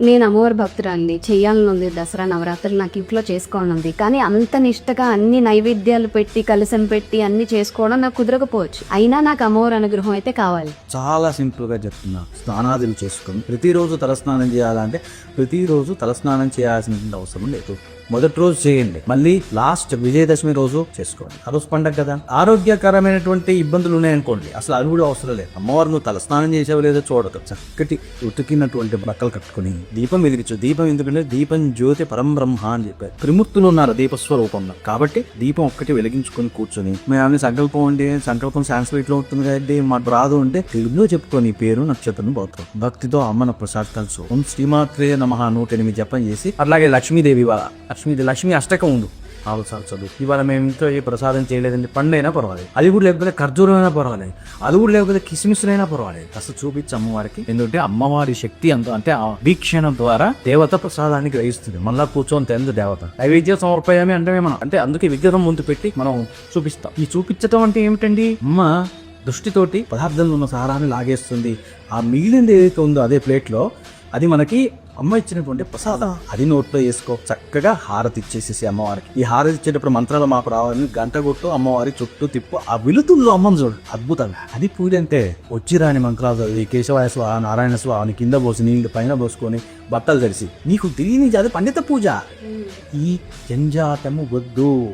నేను అమ్మవారి భక్తురాండి చేయాలనుంది ఉంది దసరా నవరాత్రులు నాకు ఇంట్లో చేసుకోవాలని ఉంది కానీ అంత నిష్టగా అన్ని నైవేద్యాలు పెట్టి కలసం పెట్టి అన్ని చేసుకోవడం నాకు కుదరకపోవచ్చు. అయినా నాకు అమ్మవారి అనుగ్రహం అయితే కావాలి. చాలా సింపుల్గా చెప్తున్నా. స్నానాదులు చేసుకుని ప్రతిరోజు తలస్నానం చేయాలంటే ప్రతిరోజు తలస్నానం చేయాల్సిన అవసరం లేదు. మొదటి రోజు చేయండి. మళ్ళీ లాస్ట్ విజయదశమి రోజు చేసుకోండి. ఆ రోజు పండగ కదా. ఆరోగ్యకరమైనటువంటి ఇబ్బందులు ఉన్నాయనుకోండి. అసలు అది కూడా అవసరం లేదు. అమ్మవారు నువ్వు తలస్నానం చేసావు లేదో చూడదు చక్కటి ఉతికినటువంటి బట్టలు కట్టుకొని దీపం వెలిగించు. దీపం ఎందుకంటే దీపం జ్యోతి పరం బ్రహ్మ అని చెప్పారు. త్రిమూర్తులు ఉన్నారు దీపస్వరూపంలో. కాబట్టి దీపం ఒక్కటి వెలిగించుకొని కూర్చొని మేము సంకల్పం అండి సంకల్పం సాంస్క్రిట్లో ఉంటుంది కాబట్టి మాకు రాదు అంటే తెలుగులో చెప్పుకొని పేరు నక్షత్రం పోతాం భక్తితో అమ్మన ప్రసాద్ కలుసు ఓం శ్రీమాత్రే నమ నూట ఎనిమిది జపం చేసి అట్లాగే లక్ష్మీదేవి వాళ్ళ లక్ష్మీదేవి లక్ష్మీ అష్టకం ఉండు. ఆరు చదువు. ఇవాళ మేము ఇంట్లో ఏ ప్రసాదం చేయలేదండి పండు అయినా పర్వాలేదు. అది కూడా లేకపోతే ఖర్జూరం అయినా పర్వాలేదు. అది కూడా లేకపోతే కిస్మిస్లైనా పర్వాలేదు. అసలు చూపించి అమ్మవారికి. ఎందుకంటే అమ్మవారి శక్తి అంత అంటే ఆ వీక్షణ ద్వారా దేవత ప్రసాదాన్ని గ్రహిస్తుంది. మళ్ళా కూర్చొని తెలుదు దేవత. నైవేద్య సమర్పయామి అంటే మనం. అంటే అందుకే విగ్రహం ముందు పెట్టి మనం చూపిస్తాం. ఈ చూపించటం అంటే ఏమిటండి? అమ్మ దృష్టితోటి పదార్థంలో ఉన్న సారాన్ని లాగేస్తుంది. ఆ మిగిలింది ఏదైతే ఉందో అదే ప్లేట్లో అది మనకి అమ్మ ఇచ్చినటువంటి ప్రసాదం. అది నోట్లో వేసుకో. చక్కగా హారతి ఇచ్చేసేసి అమ్మవారికి. ఈ హారతి ఇచ్చేటప్పుడు మంత్రాలు మాకు రావాలని గంట కొట్టు అమ్మవారి చుట్టూ తిప్పు ఆ విలుతుల్లో అమ్మని చూడు. అద్భుతం అది పూజ అంటే వచ్చి రాని మంత్రాలు చదివి కేశవాయ స్వా నారాయణ స్వా అని కింద పోసి నీళ్ళు పైన పోసుకొని బట్టలు తెరిచి నీకు తెలియని అది పండిత పూజ. ఈ జంజాటము వద్దు.